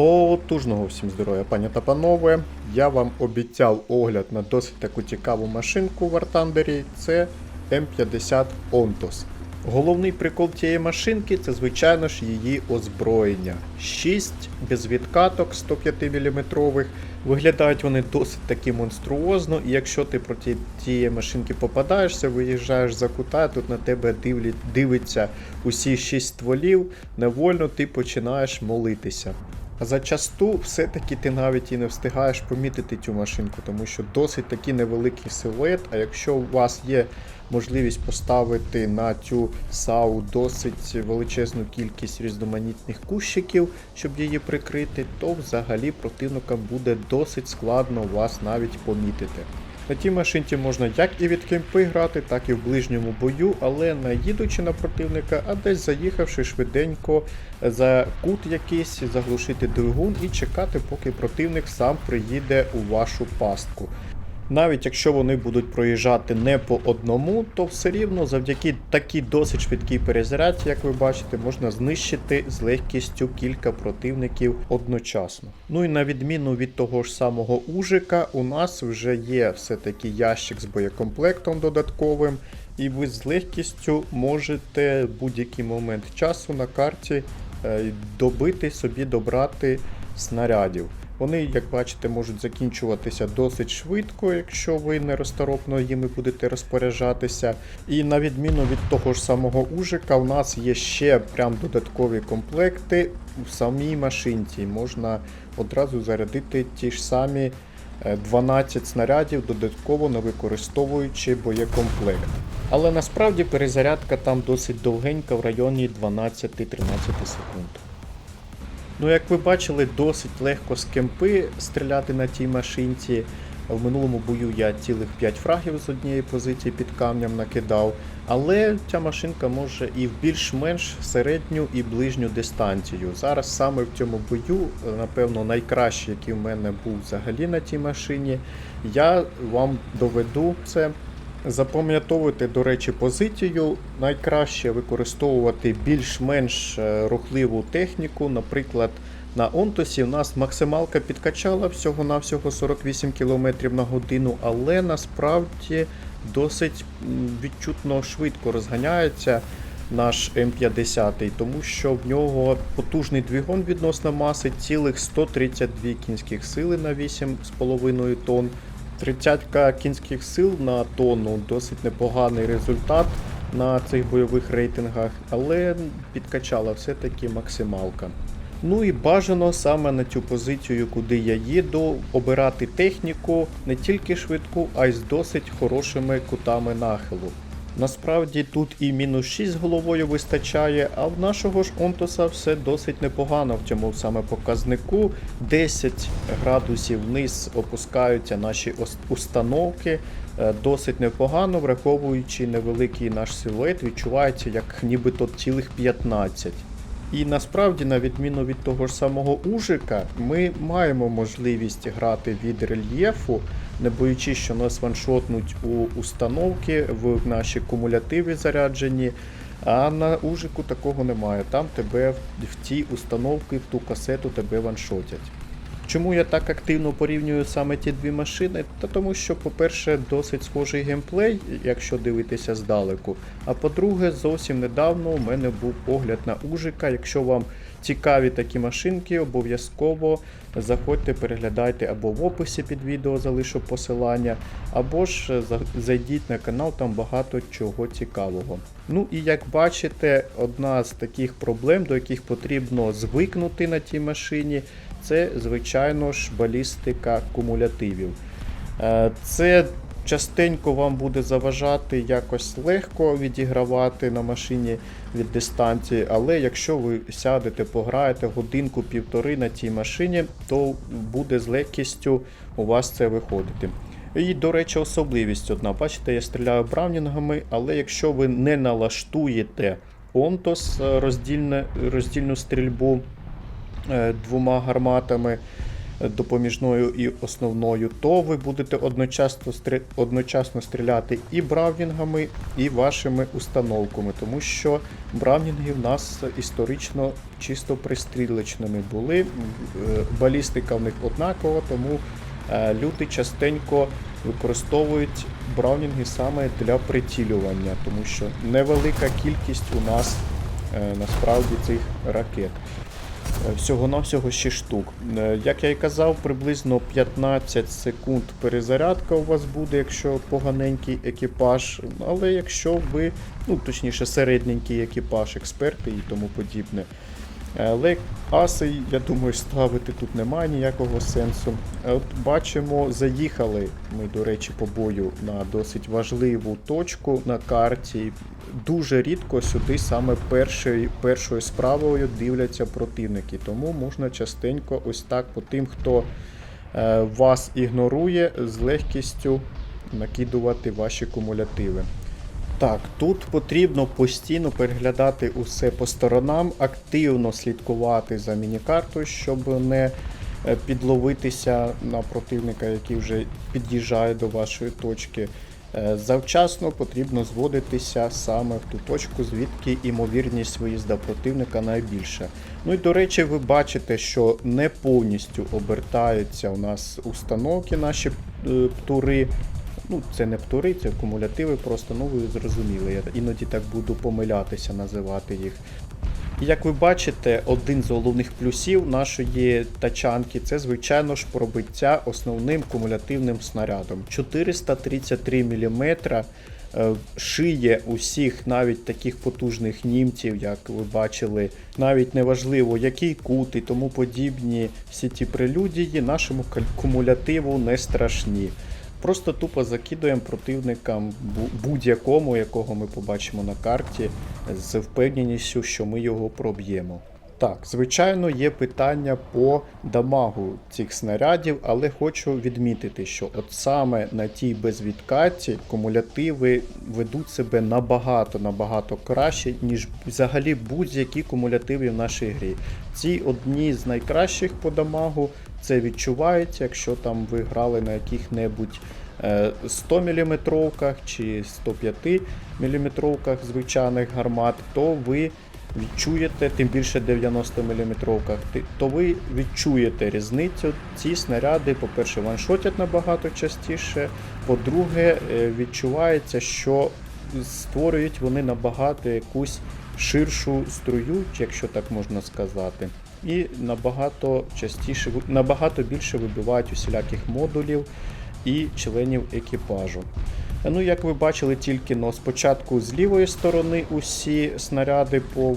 Потужного всім здоров'я, пані та панове. Я вам обіцяв огляд на досить таку цікаву машинку в Артандері. Це М50 Ontos. Головний прикол цієї машинки це, звичайно ж, її озброєння. 6 безвідкаток 105 мм. Виглядають вони досить таки монструозно, і якщо ти проти тієї машинки попадаєшся, виїжджаєш за кута, тут на тебе дивлі, дивиться усі 6 стволів, невольно ти починаєш молитися. Зачасту все-таки ти навіть і не встигаєш помітити цю машинку, тому що досить такий невеликий силует. А якщо у вас є можливість поставити на цю САУ досить величезну кількість різноманітних кущиків, щоб її прикрити, то взагалі противникам буде досить складно вас навіть помітити. На тій машинці можна як і від кемпи грати, так і в ближньому бою, але не їдучи на противника, а десь заїхавши швиденько за кут якийсь, заглушити двигун і чекати, поки противник сам приїде у вашу пастку. Навіть якщо вони будуть проїжджати не по одному, то все рівно завдяки такій досить швидкій перезарядці, як ви бачите, можна знищити з легкістю кілька противників одночасно. Ну і на відміну від того ж самого Ужика, у нас вже є все-таки ящик з боєкомплектом додатковим, і ви з легкістю можете будь-який момент часу на карті е, добити собі добрати снарядів. Вони, як бачите, можуть закінчуватися досить швидко, якщо ви неросторопно їми будете розпоряджатися. І на відміну від того ж самого Ужика, у нас є ще прям додаткові комплекти в самій машинці. Можна одразу зарядити ті ж самі е, 12 снарядів, додатково не використовуючи боєкомплект. Але насправді перезарядка там досить довгенька в районі 12-13 секунд. Ну, як ви бачили, досить легко з кемпи стріляти на тій машинці. В минулому бою я цілих 5 фрагів з однієї позиції під камнем накидав. Але ця машинка може і в більш-менш середню і ближню дистанцію. Зараз саме в цьому бою, напевно, найкращий, який в мене був взагалі на тій машині, я вам доведу це. Запам'ятовуйте, до речі, позицію. Найкраще використовувати більш-менш е, рухливу техніку. Наприклад, на Онтосі у нас максималка підкачала всього-навсього 48 км на годину, але насправді досить відчутно швидко розганяється наш М50, тому що в нього потужний двигун відносно маси, цілих 132 кінських сили на 8,5 тонн. 30 кінських сил на тонну досить непоганий результат на цих бойових рейтингах, але підкачала все-таки максималка. Ну і бажано саме на цю позицію, куди я їду, обирати техніку не тільки швидку, а й з досить хорошими кутами нахилу. Насправді тут і мінус 6 головою вистачає, а в нашого ж Онтоса все досить непогано в цьому саме показнику. 10 градусів вниз опускаються наші установки. Е, Досить непогано, враховуючи невеликий наш силует, відчувається як нібито цілих 15. І насправді, на відміну від того ж самого Ужика, ми маємо можливість грати від рельєфу, не боючись, що нас ваншотнуть у установки в наші кумулятиви заряджені. А на Ужику такого немає. Там тебе в ті установки, в ту касету тебе ваншотять. Чому я так активно порівнюю саме ті дві машини? Та тому що, по-перше, досить схожий геймплей, якщо дивитися здалеку. А по-друге, зовсім недавно у мене був огляд на Ужика. Якщо вам цікаві такі машинки, обов'язково заходьте, переглядайте або в описі під відео залишу посилання, або ж е, зайдіть на канал, там багато чого цікавого. Ну і як бачите, одна з таких проблем, до яких потрібно звикнути на тій машині, це, звичайно ж, балістика кумулятивів. Е, Це частенько вам буде заважати якось легко відігравати на машині від дистанції, але якщо ви сядете, пограєте годинку-півтори на цій машині, то буде з легкістю у вас це виходити. І, до речі, особливість одна. Бачите, я стріляю бравнінгами, але якщо ви не налаштуєте Онтос е, роздільну стрільбу е, двома гарматами, допоміжною і основною, то ви будете одночасно, стрі... одночасно стріляти і бравнінгами, і вашими установками, тому що бравнінги в нас історично чисто пристрілочними були. Е, Балістика в них однакова, тому е, люди частенько використовують браунінги саме для прицілювання, тому що невелика кількість у нас е, насправді цих ракет. Всього-навсього 6 штук. Е, Як я і казав, приблизно 15 секунд перезарядка у вас буде, якщо поганенький екіпаж. Але якщо ви, ну точніше, середненький екіпаж, експерти і тому подібне. Але аси, я думаю, ставити тут немає ніякого сенсу. Е, От бачимо, заїхали ми, до речі, по бою на досить важливу точку на карті. Дуже рідко сюди саме першою, першою справою дивляться противники, тому можна частенько ось так по тим, хто е, вас ігнорує, з легкістю накидувати ваші кумулятиви. Так, тут потрібно постійно переглядати усе по сторонам, активно слідкувати за мінікартою, щоб не е, підловитися на противника, який вже під'їжджає до вашої точки. Е, Завчасно потрібно зводитися саме в ту точку, звідки імовірність виїзда противника найбільша. Ну і до речі, ви бачите, що не повністю обертаються у нас установки, наші е, птури. Ну, це не птури, це кумулятиви, просто ну ви зрозуміли. Я іноді так буду помилятися, називати їх. І як ви бачите, один з головних плюсів нашої тачанки це, звичайно ж, пробиття основним кумулятивним снарядом. 433 мм е, шиє усіх навіть таких потужних німців, як ви бачили, навіть неважливо, який кут і тому подібні всі ті прелюдії нашому кумулятиву не страшні. Просто тупо закидуємо противникам будь-якому, якого ми побачимо на карті, з впевненістю, що ми його проб'ємо. Так, звичайно, є питання по дамагу цих снарядів, але хочу відмітити, що от саме на тій безвідкатці кумулятиви ведуть себе набагато набагато краще, ніж взагалі будь-які кумулятиви в нашій грі. Ці одні з найкращих по дамагу, це відчувається, якщо там ви грали на яких-небудь е, 100 мм чи 105 мм звичайних гармат, то ви відчуєте, тим більше 90 мм, то ви відчуєте різницю. Ці снаряди, по-перше, ваншотять набагато частіше. По-друге, е, відчувається, що створюють вони набагато якусь ширшу струю, якщо так можна сказати. І набагато частіше, набагато більше вибивають усіляких модулів і членів екіпажу. Ну, як ви бачили, тільки но спочатку з лівої сторони усі снаряди е,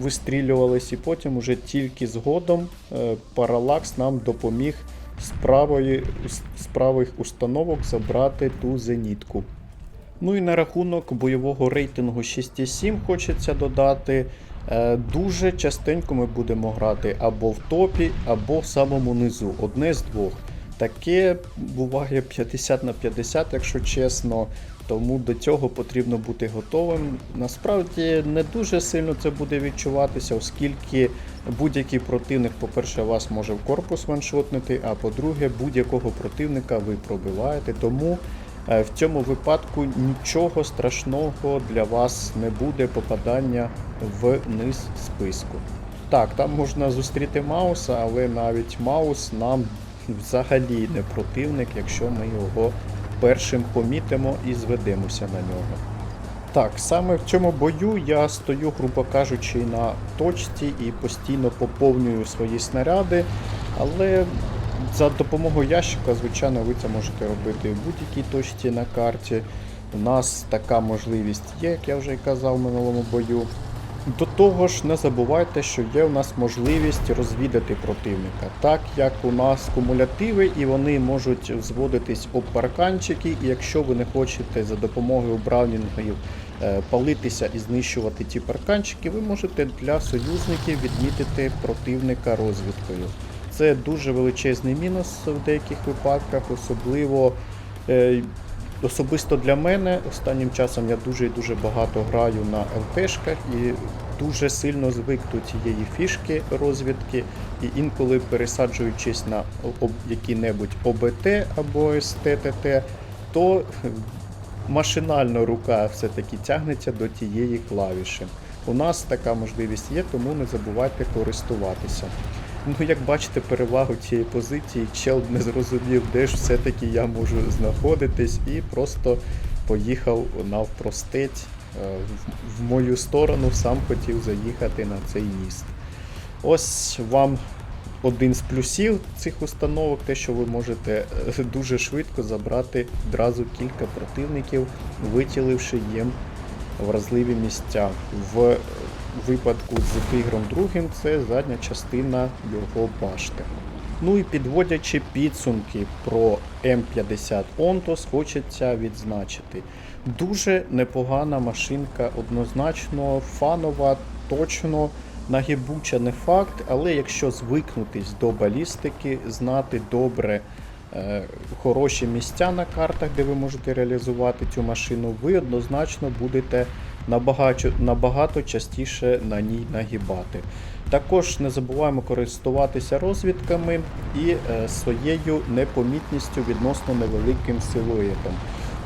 вистрілювались, і потім уже тільки згодом е, паралакс нам допоміг з правої, з правих установок забрати ту зенітку. Ну і на рахунок бойового рейтингу 6,7 хочеться додати. Е, Дуже частенько ми будемо грати або в топі, або в самому низу. Одне з двох. Таке буває 50 на 50, якщо чесно. Тому до цього потрібно бути готовим. Насправді не дуже сильно це буде відчуватися, оскільки будь-який противник, по-перше, вас може в корпус ваншотнити, а по-друге, будь-якого противника ви пробиваєте. Тому в цьому випадку нічого страшного для вас не буде попадання в низ списку. Так, там можна зустріти Мауса, але навіть Маус нам взагалі не противник, якщо ми його першим помітимо і зведемося на нього. Так, саме в цьому бою я стою, грубо кажучи, на точці і постійно поповнюю свої снаряди, але за допомогою ящика, звичайно, ви це можете робити в будь-якій точці на карті. У нас така можливість є, як я вже і казав в минулому бою. До того ж, не забувайте, що є у нас можливість розвідати противника, так як у нас кумулятиви, і вони можуть зводитись об парканчики, і якщо ви не хочете за допомогою браунінгів е, палитися і знищувати ті парканчики, ви можете для союзників відмітити противника розвідкою. Це дуже величезний мінус в деяких випадках, особливо. е, Особисто для мене останнім часом я дуже і дуже багато граю на ЛТшках, і дуже сильно звик до тієї фішки розвідки, і інколи пересаджуючись на які-небудь ОБТ або СТТТ, то машинально рука все-таки тягнеться до тієї клавіші. У нас така можливість є, тому не забувайте користуватися. Ну, як бачите, перевагу цієї позиції чел не зрозумів, де ж все-таки я можу знаходитись, і просто поїхав навпростець е, в- мою сторону, сам хотів заїхати на цей міст. Ось вам один з плюсів цих установок, те, що ви можете е, дуже швидко забрати одразу кілька противників, витіливши їм вразливі місця. В випадку з тигром другим це задня частина його башти. Ну і підводячи підсумки про М50 Ontos, хочеться відзначити. Дуже непогана машинка, однозначно фанова, точно. Нагибуча не факт, але якщо звикнутись до балістики, знати добре е, хороші місця на картах, де ви можете реалізувати цю машину, ви однозначно будете набагато, набагато частіше на ній нагибати. Також не забуваємо користуватися розвідками і е, своєю непомітністю відносно невеликим силуетом.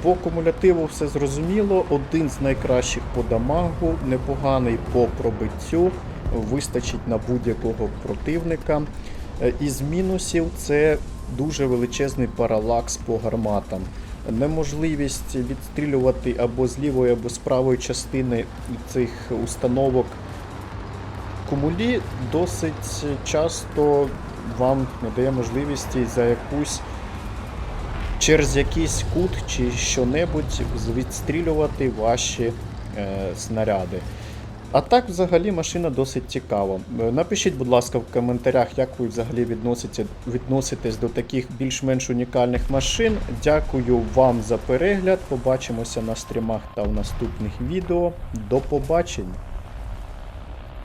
По кумулятиву все зрозуміло. Один з найкращих по дамагу, непоганий по пробиттю, вистачить на будь-якого противника. Е, Із мінусів це дуже величезний паралакс по гарматам. Неможливість відстрілювати або з лівої, або з правої частини цих установок кумулі досить часто вам надає можливості за якусь через якийсь кут чи що-небудь відстрілювати ваші е, снаряди. А так, взагалі, машина досить цікава. Е, Напишіть, будь ласка, в коментарях, як ви взагалі відносите, відноситесь до таких більш-менш унікальних машин. Дякую вам за перегляд. Побачимося на стрімах та в наступних відео. До побачення!